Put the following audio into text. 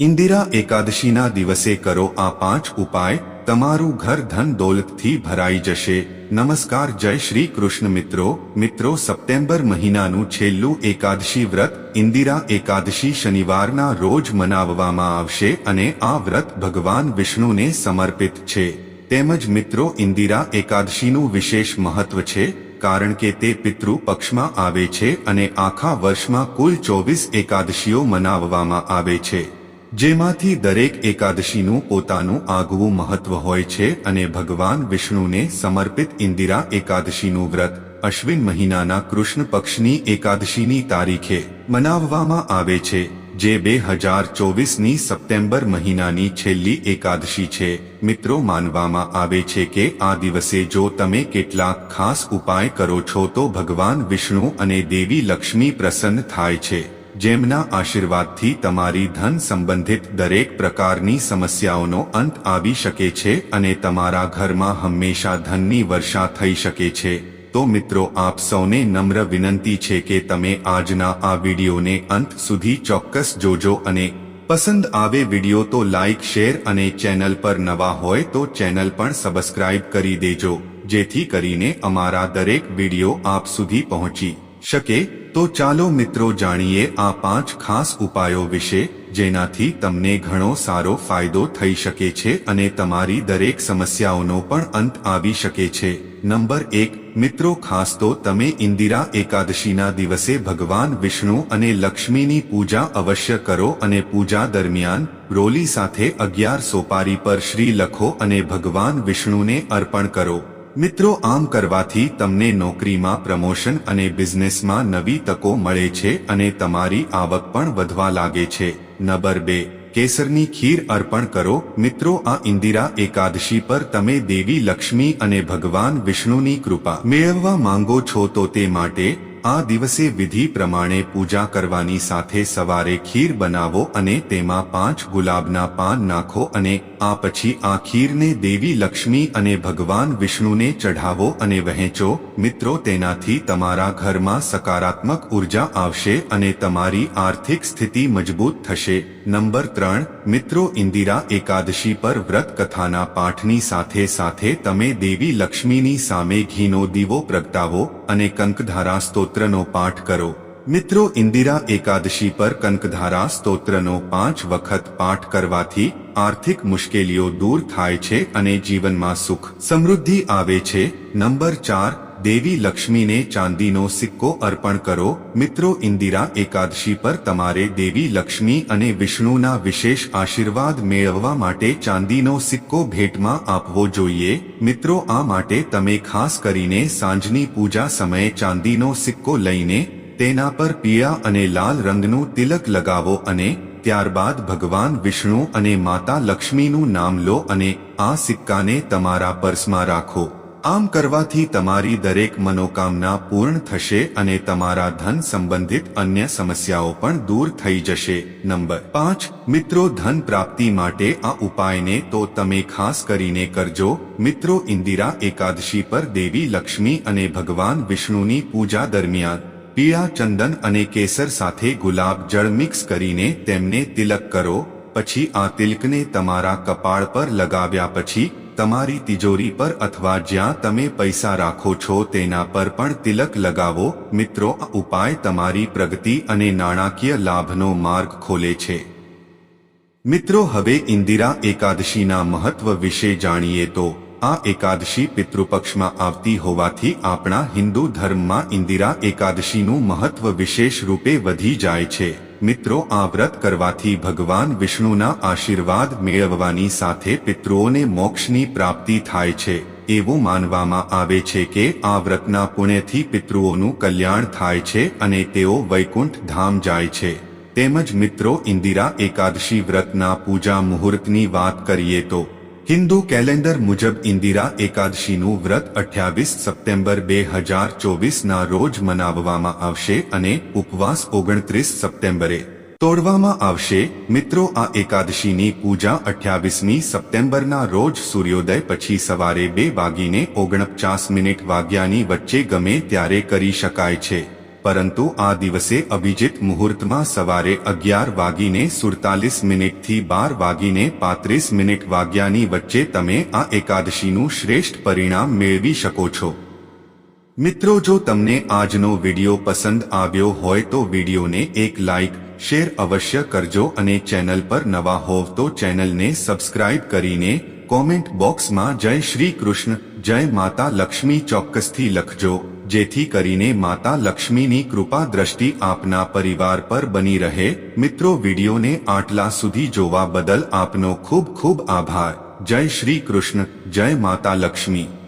ઇન્દિરા એકાદશીના દિવસે કરો આ પાંચ ઉપાય, તમારું ઘર ધન દોલતથી ભરાઈ જશે. નમસ્કાર, જય શ્રી કૃષ્ણ મિત્રો. મિત્રો, સપ્ટેમ્બર મહિનાનું છેલ્લું એકાદશી વ્રત ઇન્દિરા એકાદશી શનિવારના રોજ મનાવવામાં આવશે અને આ વ્રત ભગવાન વિષ્ણુને સમર્પિત છે. તેમજ મિત્રો, ઇન્દિરા એકાદશીનું વિશેષ મહત્વ છે, કારણ કે તે પિતૃ પક્ષમાં આવે છે અને આખા વર્ષમાં કુલ ચોવીસ એકાદશીઓ મનાવવામાં આવે છે. જેમાંથી દરેક એકાદશીનું પોતાનું આગવું મહત્વ હોય છે અને ભગવાન વિષ્ણુને સમર્પિત ઇન્દિરા એકાદશીનું વ્રત અશ્વિન મહિનાના કૃષ્ણ પક્ષની એકાદશીની તારીખે મનાવવામાં આવે છે, જે બે હજાર ચોવીસની સપ્ટેમ્બર મહિનાની છેલ્લી એકાદશી છે. મિત્રો, માનવામાં આવે છે કે આ દિવસે જો તમે કેટલાક ખાસ ઉપાય કરો છો તો ભગવાન વિષ્ણુ અને દેવી લક્ષ્મી પ્રસન્ન થાય છે. જેમના આશીર્વાદથી તમારી ધન સંબંધિત દરેક પ્રકારની સમસ્યાઓનો અંત આવી શકે છે અને તમારા ઘરમાં હંમેશા ધનની વર્ષા થઈ શકે છે. તો મિત્રો, આપ સૌને નમ્ર વિનંતી છે કે તમે આજના આ વિડીયોને અંત સુધી ચોક્કસ જોજો અને પસંદ આવે વીડિયો તો લાઇક શેર અને ચેનલ પર નવા હોય તો ચેનલ પણ સબસ્ક્રાઇબ કરી દેજો, જેથી કરીને અમારા દરેક વીડિયો આપ સુધી પહોંચી શકે તો ચાલો મિત્રો જાણીએ આ પાંચ ખાસ ઉપાયો વિશે, જેનાથી તમને ઘણો સારો ફાયદો થઈ શકે છે અને તમારી દરેક સમસ્યાઓનો પણ અંત આવી શકે છે. નંબર એક, મિત્રો ખાસ તો તમે ઇન્દિરા એકાદશીના દિવસે ભગવાન વિષ્ણુ અને લક્ષ્મીની પૂજા અવશ્ય કરો અને પૂજા દરમિયાન રોલી સાથે અગિયાર સોપારી પર શ્રી લખો અને ભગવાન વિષ્ણુને અર્પણ કરો. મિત્રો, આમ કરવાથી તમને નોકરીમાં પ્રમોશન અને બિઝનેસમાં નવી તકો મળે છે અને તમારી આવક પણ વધવા લાગે છે. નંબર બે, કેસરની ખીર અર્પણ કરો. મિત્રો, આ ઇન્દિરા એકાદશી પર તમે દેવી લક્ષ્મી અને ભગવાન વિષ્ણુની કૃપા મેળવવા માંગો છો તો તે માટે આ દિવસે વિધિ પ્રમાણે પૂજા કરવાની સાથે સવારે ખીર બનાવો અને તેમાં પાંચ ગુલાબના પાન નાખો અને આ પછી આ ખીરને દેવી લક્ષ્મી અને ભગવાન વિષ્ણુને ચઢાવો અને વહેંચો. મિત્રો, તેનાથી તમારા ઘરમાં સકારાત્મક ઊર્જા આવશે અને તમારી આર્થિક સ્થિતિ મજબૂત થશે. નંબર ત્રણ, મિત્રો, ઇન્દિરા એકાદશી પર વ્રત કથાના પાઠની સાથે સાથે તમે દેવી લક્ષ્મીની સામે ઘીનો દીવો પ્રગટાવો અને કંકધારા સ્તોત્રનો પાઠ કરો. મિત્રો ઇન્દિરા એકાદશી પર કંકધારા સ્તોત્રનો પાંચ વખત પાઠ કરવાથી આર્થિક મુશ્કેલીઓ દૂર થાય છે અને જીવનમાં સુખ સમૃદ્ધિ આવે છે. નંબર ચાર દેવી લક્ષ્મીને ચાંદીનો સિક્કો અર્પણ કરો. મિત્રો ઇન્દિરા એકાદશી પર તમારે દેવી લક્ષ્મી અને વિષ્ણુના વિશેષ આશીર્વાદ મેળવવા માટે ચાંદીનો સિક્કો ભેટમાં આપવો જોઈએ. મિત્રો આ માટે તમે ખાસ કરીને સાંજની પૂજા સમયે ચાંદીનો સિક્કો લઈને તેના પર પીળા અને લાલ રંગનું તિલક લગાવો અને ત્યારબાદ ભગવાન વિષ્ણુ અને માતા લક્ષ્મીનું નામ લો અને આ સિક્કાને તમારા પર્સમાં રાખો. આમ કરવાથી તમારી દરેક મનોકામના પૂર્ણ થશે અને તમારા ધન સંબંધિત અન્ય સમસ્યાઓ પણ દૂર થઈ જશે. નંબર પાંચ, મિત્રો ધન પ્રાપ્તિ માટે આ ઉપાયને તો તમે ખાસ કરીને કરજો. મિત્રો ઇન્દિરા એકાદશી પર દેવી લક્ષ્મી અને ભગવાન વિષ્ણુની પૂજા દરમિયાન પીળા ચંદન અને કેસર સાથે ગુલાબ જળ મિક્સ કરીને તેમને તિલક કરો. પછી આ તિલકને તમારા કપાળ પર લગાવ્યા પછી તમારી તિજોરી પર અથવા જ્યાં તમે પૈસા રાખો છો તેના પર પણ તિલક લગાવો. મિત્રો, આ ઉપાય તમારી પ્રગતિ અને નાણાકીય લાભનો માર્ગ ખોલે છે. મિત્રો, હવે ઇન્દિરા એકાદશીના મહત્વ વિશે જાણીએ તો, આ એકાદશી પિતૃપક્ષમાં આવતી હોવાથી આપણા હિન્દુ ધર્મમાં ઇન્દિરા એકાદશીનું મહત્વ વિશેષ રૂપે વધી જાય છે. મિત્રો, આ વ્રત કરવાથી ભગવાન વિષ્ણુના આશીર્વાદ મેળવવાની સાથે પિતૃઓને મોક્ષની પ્રાપ્તિ થાય છે. એવું માનવામાં આવે છે કે આ વ્રતના પુણ્યથી પિતૃઓનું કલ્યાણ થાય છે અને તેઓ વૈકુંઠ ધામ જાય છે. તેમજ મિત્રો, ઇન્દિરા એકાદશી વ્રતના પૂજા મુહૂર્તની વાત કરીએ તો હિન્દુ કેલેન્ડર મુજબ ઇન્દિરા એકાદશીનું વ્રત અઠ્યાવીસ સપ્ટેમ્બર બે હજાર ચોવીસના રોજ મનાવવામાં આવશે અને ઉપવાસ ઓગણત્રીસ સપ્ટેમ્બરે તોડવામાં આવશે. મિત્રો, આ એકાદશીની પૂજા અઠ્યાવીસમી સપ્ટેમ્બરના રોજ સૂર્યોદય પછી સવારે બે વાગીને ઓગણપચાસ મિનિટ વાગ્યાની વચ્ચે ગમે ત્યારે કરી શકાય છે. પરંતુ આ દિવસે અભિજીત મુહૂર્તમાં સવારે અગિયાર વાગીને સુડતાલીસ મિનિટથી બાર વાગીને પાંત્રીસ મિનિટ વાગ્યાની વચ્ચે તમે આ એકાદશીનું શ્રેષ્ઠ પરિણામ મેળવી શકો છો. મિત્રો, જો તમને આજનો વિડિયો પસંદ આવ્યો હોય તો વિડિયોને એક લાઇક શેર અવશ્ય કરજો અને ચેનલ પર નવા હોવ તો ચેનલને સબસ્ક્રાઇબ કરીને કોમેન્ટ બોક્સમાં જય શ્રી કૃષ્ણ, જય માતા લક્ષ્મી ચોક્કસથી લખજો. જેથી કરીને માતા લક્ષ્મીની કૃપા દ્રષ્ટિ આપના પરિવાર પર બની રહે. મિત્રો, વિડીયોને આટલા સુધી જોવા બદલ આપનો ખૂબ ખૂબ આભાર. જય શ્રી કૃષ્ણ. જય માતા લક્ષ્મી.